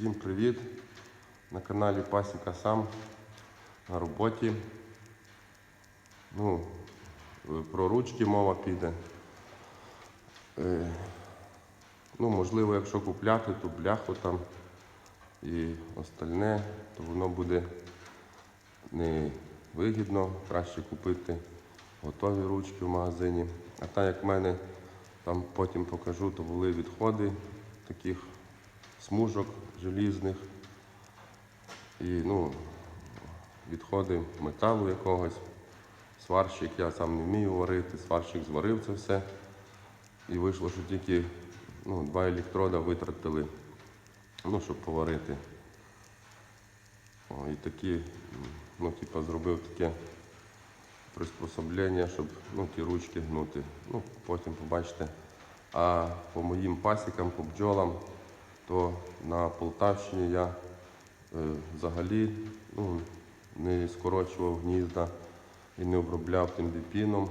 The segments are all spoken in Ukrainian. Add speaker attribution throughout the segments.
Speaker 1: Всім привіт! На каналі Пасіка Сам на роботі. Ну, про ручки мова піде. Е, ну, можливо, якщо купляти, то бляху там і остальне, то воно буде не вигідно, краще купити готові ручки в магазині. А так як в мене там потім покажу, то були відходи таких смужок желізних і ну, відходи металу якогось. Сварщик я сам не вмію варити, сварщик зварив це все. І вийшло, що тільки ну, два електрода витратили, ну, щоб поварити. О, і такі, ну, типа, зробив таке приспособлення, щоб ну, ті ручки гнути. Ну, потім побачите. А по моїм пасікам, по бджолам, то на Полтавщині я е, взагалі ну, не скорочував гнізда і не обробляв тим біпіном.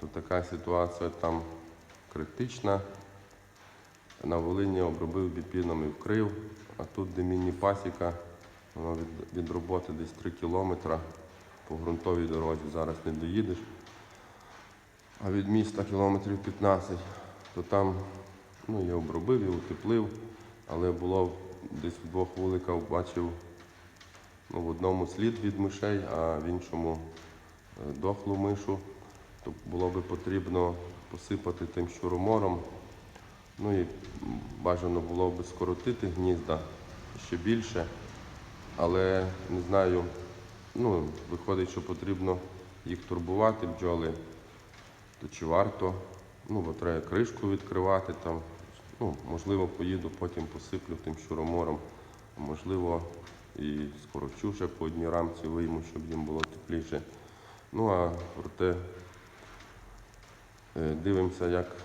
Speaker 1: То така ситуація там критична. На Волині обробив біпіном і вкрив, а тут, де міні-пасіка, воно від, роботи десь 3 кілометри по ґрунтовій дорозі. Зараз не доїдеш. А від міста кілометрів 15, то там ну, я обробив і утеплив, але було десь в двох вуликах бачив ну, в одному слід від мишей, а в іншому е, дохлу мишу. То було би потрібно посипати тим щуромором. Ну і бажано було б скоротити гнізда ще більше. Але не знаю, ну, виходить, що потрібно їх турбувати, бджоли, то чи варто. Ну, бо треба кришку відкривати там. Ну, можливо, поїду, потім посиплю тим щуромором. Можливо, і скорочу ще по одній рамці вийму, щоб їм було тепліше. Ну а проте е, дивимося, як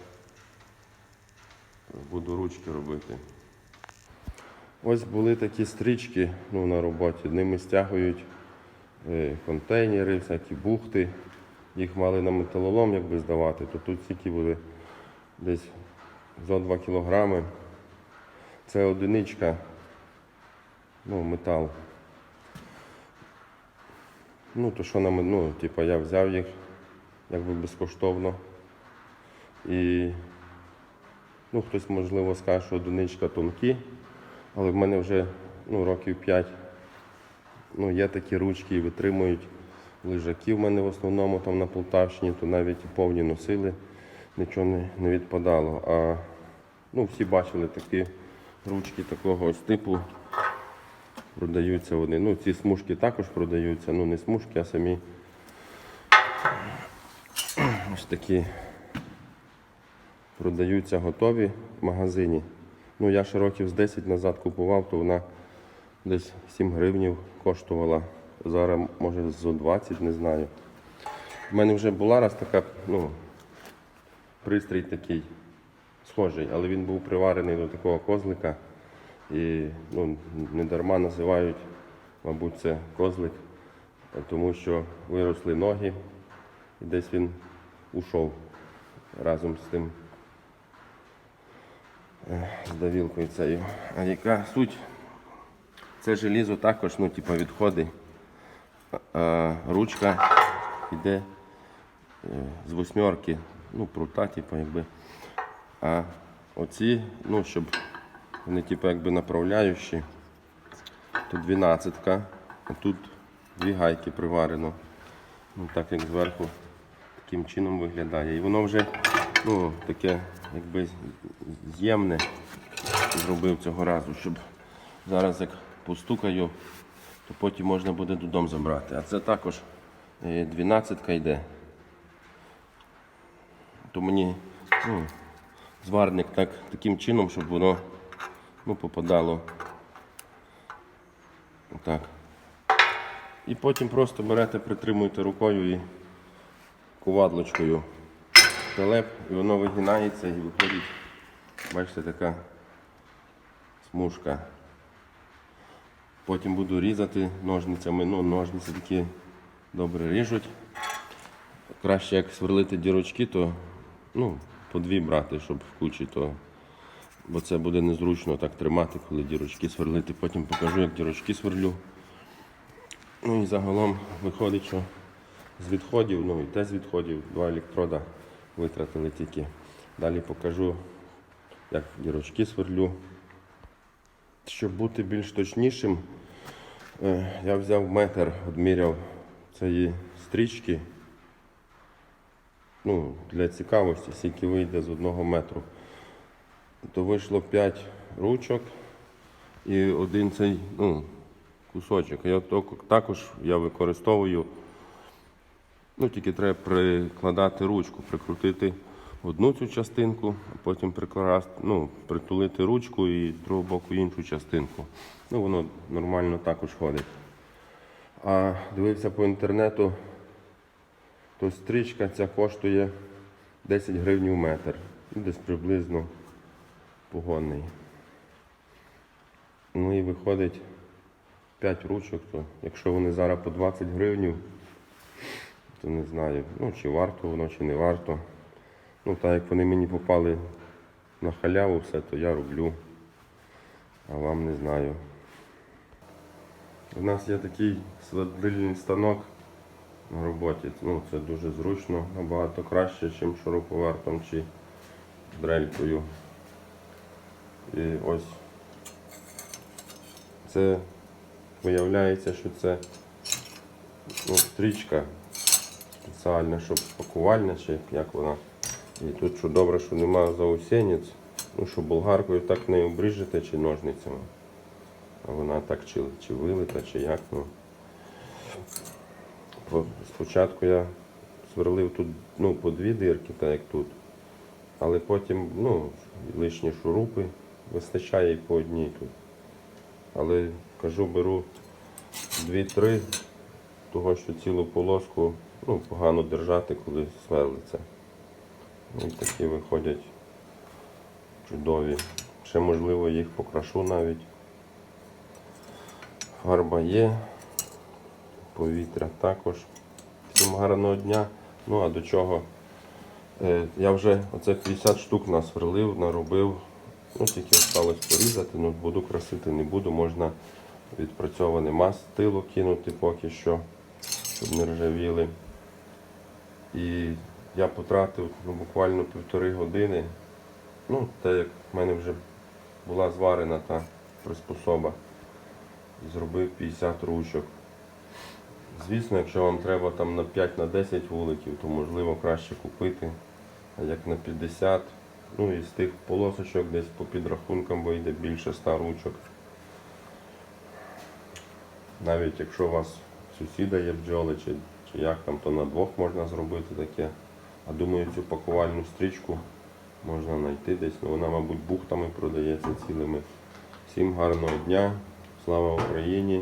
Speaker 1: буду ручки робити. Ось були такі стрічки ну, на роботі. Ними стягують е, контейнери, всякі бухти. Їх мали на металолом якби здавати, то тут стільки були десь зо 2 кілограми. Це одиничка, ну, метал. Ну, то що нам, ну, типу, я взяв їх якби безкоштовно. І ну, хтось, можливо, скаже, що одиничка тонкі, але в мене вже ну, років 5 ну, є такі ручки і витримують лежаки в мене в основному там на Полтавщині, то навіть повні носили, нічого не, не відпадало. А ну, всі бачили такі ручки такого ось типу. Продаються вони. Ну, ці смужки також продаються, ну не смужки, а самі ось такі продаються готові в магазині. Ну, я ще років з 10 назад купував, то вона десь 7 гривнів коштувала. Зараз, може, зо 20, не знаю. У мене вже була раз така, ну, пристрій такий схожий, але він був приварений до такого козлика. І ну, не дарма називають, мабуть, це козлик, тому що виросли ноги, і десь він ушов разом з тим е, з давілкою цією. А яка суть? Це желізо також, ну, типу, відходи. Ручка йде е, з восьмерки, ну, прута, типу, якби. А оці, ну, щоб вони типу якби направляючі. Тут 12 а тут дві гайки приварено. Ну, так як зверху таким чином виглядає. І воно вже ну, таке якби з'ємне зробив цього разу, щоб зараз як постукаю, то потім можна буде додому забрати. А це також 12 йде. То мені ну, зварник так, таким чином, щоб воно ну, попадало. Отак. І потім просто берете, притримуєте рукою і ковадлочкою телеп, і воно вигинається і виходить, бачите, така смужка. Потім буду різати ножницями, ну ножниці такі добре ріжуть. Краще як сверлити дірочки, то ну, по дві брати, щоб в кучі, то бо це буде незручно так тримати, коли дірочки сверлити. Потім покажу, як дірочки сверлю. Ну і загалом виходить, що з відходів, ну і те з відходів, два електрода витратили тільки. Далі покажу, як дірочки сверлю. Щоб бути більш точнішим, е, я взяв метр, відміряв цієї стрічки. Ну, для цікавості, скільки вийде з одного метру. То вийшло 5 ручок і один цей ну, кусочок. Я також я використовую, ну тільки треба прикладати ручку, прикрутити одну цю частинку, а потім ну, притулити ручку і з другого боку іншу частинку. Ну, воно нормально також ходить. А дивився по інтернету, то стрічка ця коштує 10 гривень в метр. Ну, Десь приблизно погонний. Ну і виходить 5 ручок, то якщо вони зараз по 20 гривень, то не знаю, ну чи варто воно, чи не варто. Ну так як вони мені попали на халяву все, то я роблю. А вам не знаю. У нас є такий свердильний станок на роботі. Ну, це дуже зручно, набагато краще, ніж шуруповертом чи дрелькою. І ось це виявляється, що це ну, стрічка спеціальна, щоб пакувальна, чи як вона. І тут що добре, що немає заусенець, ну що болгаркою так не обріжете чи ножницями. А вона так чи, чи вилита, чи як. Ну. По- Спочатку я сверлив тут ну, по дві дирки, так як тут. Але потім ну, лишні шурупи вистачає і по одній тут. Але кажу, беру дві-три, того що цілу полоску ну, погано держати, коли сверлиться. Ну, І такі виходять чудові. Ще можливо їх покрашу навіть. Фарба є, повітря також. Всім гарного дня. Ну а до чого? Е, я вже оце 50 штук насверлив, наробив. Ну, тільки залишилось порізати, ну буду красити, не буду. Можна відпрацьоване мастило кинути поки що, щоб не ржавіли. І я потратив ну, буквально півтори години. Ну, те, як в мене вже була зварена та приспособа. Зробив 50 ручок. Звісно, якщо вам треба там на 5 на 10 вуликів, то можливо краще купити. Як на 50, ну і з тих полосочок десь по підрахункам вийде більше 100 ручок. Навіть якщо у вас сусіда є бджоли чи, чи як там, то на двох можна зробити таке. А думаю, цю пакувальну стрічку можна знайти десь. Ну, вона, мабуть, бухтами продається цілими. Всім гарного дня, слава Україні,